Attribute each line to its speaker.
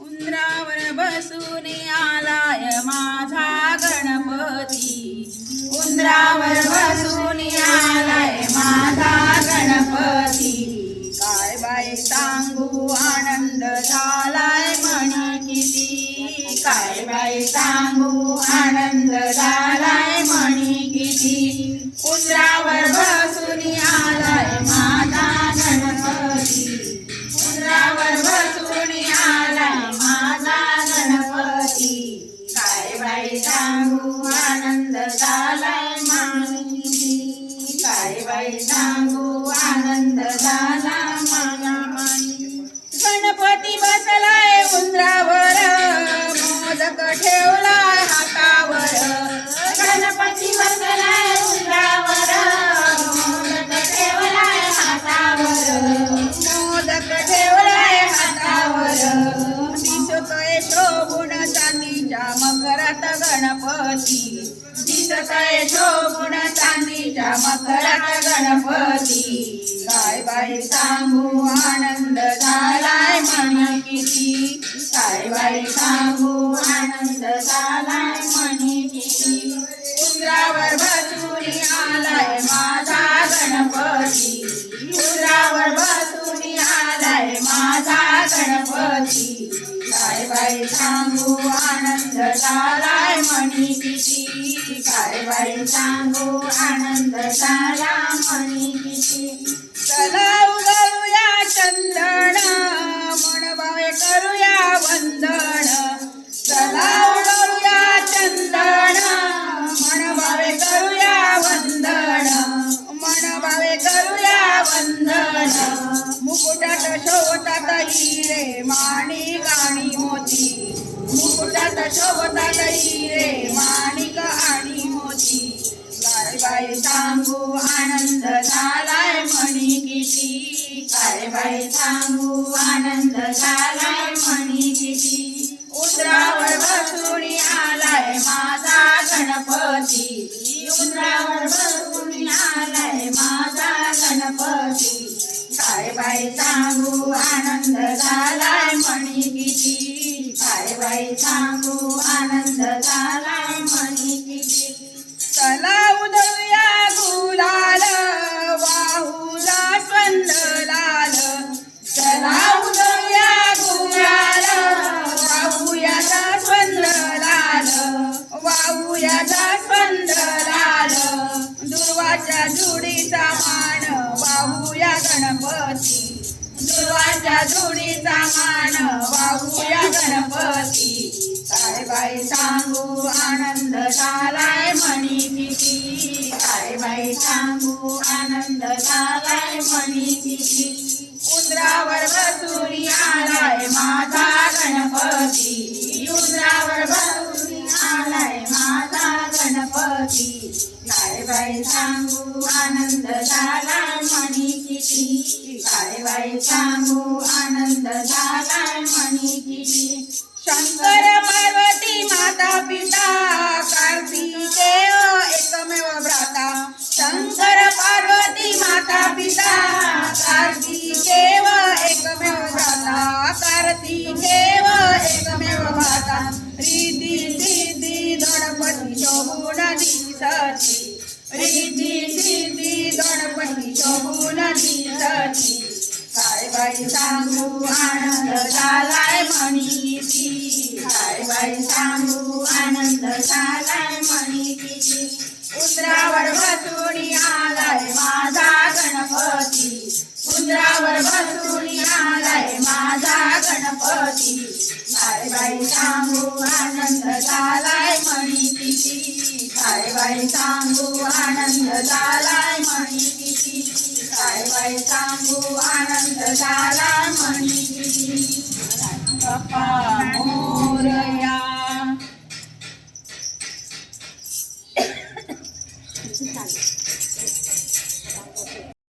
Speaker 1: उंदरावर बसून आलाय माझा गणपती. उंदरावर बसून आलाय माझा गणपती. काय बाय सांगू आनंद झालाय म्हणे किती. काय बाय सांगू आनंद झालाय म्हणी किती. उंदरावर बाई सांगू आनंद झालाय मानी काय बाई सांगू दिसतोय शोभून चांदीच्या मकरात गणपती. काय बाई सांगू आनंद झालाय म्हण किती. काय बाई सांगू आनंद झालाय म्हणे किती. उंदरावर बसून आलाय माझा गणपती. उंदरावर बसून आलाय माझा गणपती. काय बाई सांगू आनंद झालाय म्हणी किती. बाई सांगू आनंद झाला म्हणी किती चला उगळूया चंदन म्हणबावे करूया वंदन. चला उगळूया चंदन म्हणबावे करूया वंदन. म्हणबावे करूया वंदन. मुकुटात शोभतात हिरे माणिक आणि मोती. मुकुटात शोभतात हिरे माणिक आणि बाई सांगू आनंद झालाय म्हणी किती. काय बाई सांगू आनंद झालाय म्हणी किती. उंदरावर बसून आलाय माझा गणपती. उंदरावर बसून आलाय माझा गणपती. काय बाई सांगू आनंद झालाय म्हणी किती. काय बाई सांगू आनंद झालाय म्हणी किती. चला जोडीचा मान वाहूया गणपती. काय बाई सांगू आनंद झालाय म्हणी किती. काय बाई सांगू आनंद झालाय म्हणी किती. उंदरावर बसून आलाय माझा गणपती काय बाई सांगू? आनंद झाला म्हणी किती. काय बाई सांगू? आनंद झाला म्हणी किती. शंकर पार्वती माता पिता कार्तिकेय एकमेव भ्राता. शंकर पार्वती माता पिता कार्तिकेय एकमेव भ्राता. कार्तिकेय एकमेव भ्राता. रिधी गणपती शोभून दिसती रिधी सिद्धी गणपती शोभून दिसती काय बाई सांगू आनंद झालाय म्हणी काय बाई सांगू आनंद झालाय म्हणी उंदरावर बसून आलाय माझा गणपती. उंदरावर बसून आलाय माझा गणपती. बाई सांगू आनंद झालाय म्हणी किती काय बाई सांगू आनंद झालाय म्हणी किती काय बाई सांगू आनंद झालाय म्हणी किती बाप्पा